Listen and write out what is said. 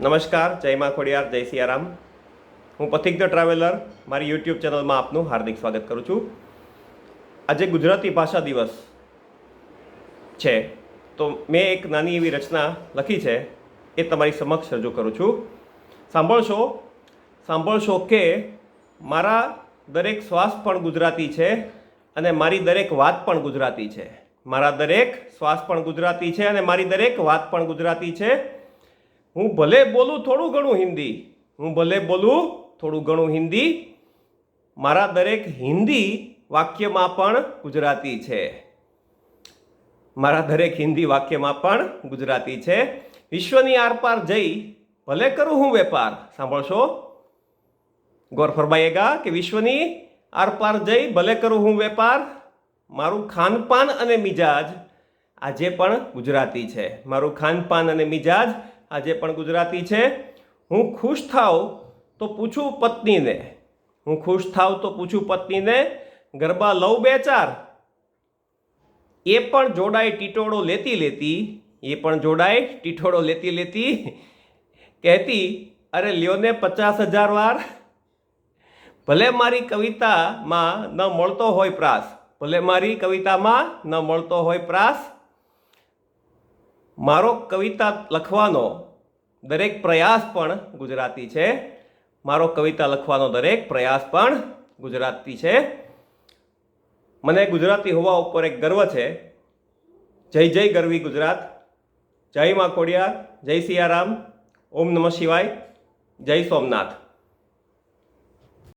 નમસ્કાર, જય માં ખોડિયાર, જય સિયારામ. હું પથિક ધ ટ્રાવેલર, મારી યુટ્યુબ ચેનલમાં આપનું હાર્દિક સ્વાગત કરું છું. આજે ગુજરાતી ભાષા દિવસ છે, તો મેં એક નાની એવી રચના લખી છે, એ તમારી સમક્ષ રજૂ કરું છું. સાંભળશો સાંભળશો કે મારા દરેક શ્વાસ પણ ગુજરાતી છે અને મારી દરેક વાત પણ ગુજરાતી છે. મારા દરેક શ્વાસ પણ ગુજરાતી છે અને મારી દરેક વાત પણ ગુજરાતી છે. હું ભલે બોલું થોડું ઘણું હિન્દી, હું ભલે બોલું થોડું ઘણું હિન્દી, મારા દરેક હિન્દી વાક્યમાં પણ ગુજરાતી છે. મારા દરેક હિન્દી વાક્યમાં પણ ગુજરાતી છે. વિશ્વની આરપાર જઈ ભલે કરું હું વેપાર, સાંભળશો. ગોર ફરમાયેગા કે વિશ્વની આરપાર જઈ ભલે કરું હું વેપાર, મારું ખાનપાન અને મિજાજ આજે પણ ગુજરાતી છે. મારું ખાનપાન અને મિજાજ આજે પણ ગુજરાતી છે. હું ખુશ થાવ તો પૂછું પત્નીને. હું ખુશ થાવ તો પૂછું પત્નીને, ગરબા લઉં બે ચાર. એ પણ જોડાય ટીટોળો લેતી લેતી, એ પણ જોડાય ટીટોળો લેતી લેતી, કહેતી, અરે લ્યો ને પચાસ હજાર વાર. ભલે મારી કવિતામાં ન મળતો હોય પ્રાસ, ભલે મારી કવિતામાં ન મળતો હોય પ્રાસ મારો કવિતા લખવાનો દરેક પ્રયાસ પણ ગુજરાતી છે. મારો કવિતા લખવાનો દરેક પ્રયાસ પણ ગુજરાતી છે. મને ગુજરાતી હોવા ઉપર એક ગર્વ છે. જય જય ગરવી ગુજરાત. જય મા કોડિયાર જય સિયારામ. ઓમ નમઃ શિવાય. જય સોમનાથ.